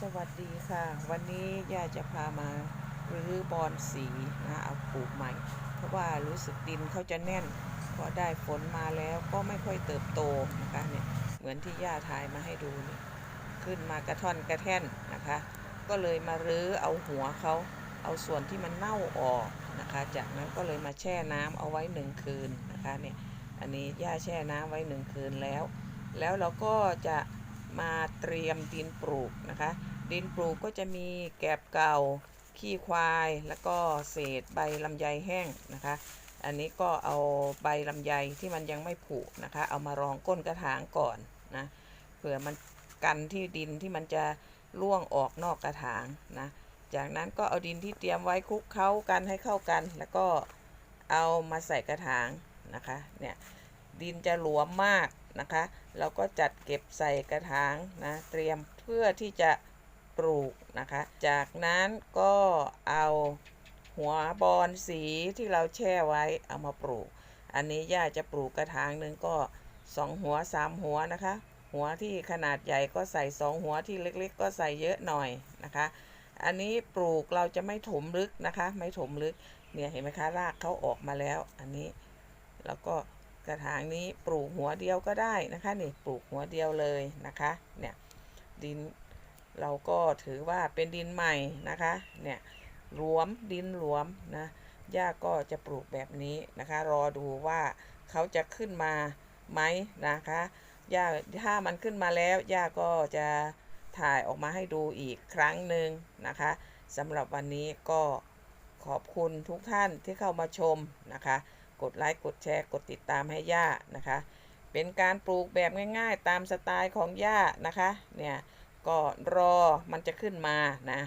สวัสดีค่ะ วันนี้ย่าจะพามารื้อบอนสีนะเอาปลูกใหม่ เพราะว่ารู้สึกดินเขาจะแน่น พอได้ฝนมาแล้วก็ไม่ค่อยเติบโตนะคะเนี่ยเหมือนที่ย่าถ่ายมาให้ดูนี่ขึ้นมากระท่อนกระแท่นนะคะ ก็เลยมารื้อเอาหัวเขาเอาส่วนที่มันเน่าออกนะคะ จากนั้นก็เลยมาแช่น้ำเอาไว้หนึ่งคืนนะคะเนี่ยอันนี้ย่าแช่น้ำไว้หนึ่งคืนแล้ว แล้วเราก็จะ มาเตรียมดินปลูกนะคะ ดินปลูกก็จะมีแกบเก่า ขี้ควาย แล้วก็เศษใบลำไยแห้งนะคะ อันนี้ก็เอาใบลำไยที่มันยังไม่ผุนะคะ เอามารองก้นกระถางก่อนนะเผื่อมันกันที่ดินที่มันจะร่วงออกนอกกระถางนะ จากนั้นก็เอาดินที่เตรียมไว้คลุกเคล้ากันให้เข้ากัน แล้วก็เอามาใส่กระถางนะคะ เนี่ย ดินจะหลวมมากนะคะ เราก็จัดเก็บใส่กระถางนะ เตรียมเพื่อที่จะปลูกนะคะ จากนั้นก็เอาหัวบอนสีที่เราแช่ไว้เอามาปลูก อันนี้ย่าจะปลูกกระถางหนึ่งก็สองหัวสามหัวนะคะ หัวที่ขนาดใหญ่ก็ใส่สองหัวที่เล็กๆ ก็ใส่เยอะหน่อยนะคะ อันนี้ปลูกเราจะไม่ถมลึกนะคะ ไม่ถมลึกเนี่ยเห็นไหมคะรากเขาออกมาแล้ว อันนี้แล้วก็ กระถางนี้ปลูกหัวเดียวก็ได้นะคะนี่ปลูกหัวเดียวเลยนะคะเนี่ยดินเราก็ถือว่าเป็นดินใหม่นะคะเนี่ยหลวมดินหลวมนะย่าก็จะปลูกแบบนี้นะคะ รอดูว่าเขาจะขึ้นมาไหมนะคะย่าถ้ามันขึ้นมาแล้วย่าก็จะถ่ายออกมาให้ดูอีกครั้งหนึ่งนะคะสำหรับวันนี้ก็ขอบคุณทุกท่านที่เข้ามาชมนะคะ กดไลค์กดแชร์ กดติดตามให้ย่านะคะ เป็นการปลูกแบบง่ายๆ ตามสไตล์ของย่านะคะ เนี่ย ก็รอมันจะขึ้นมานะ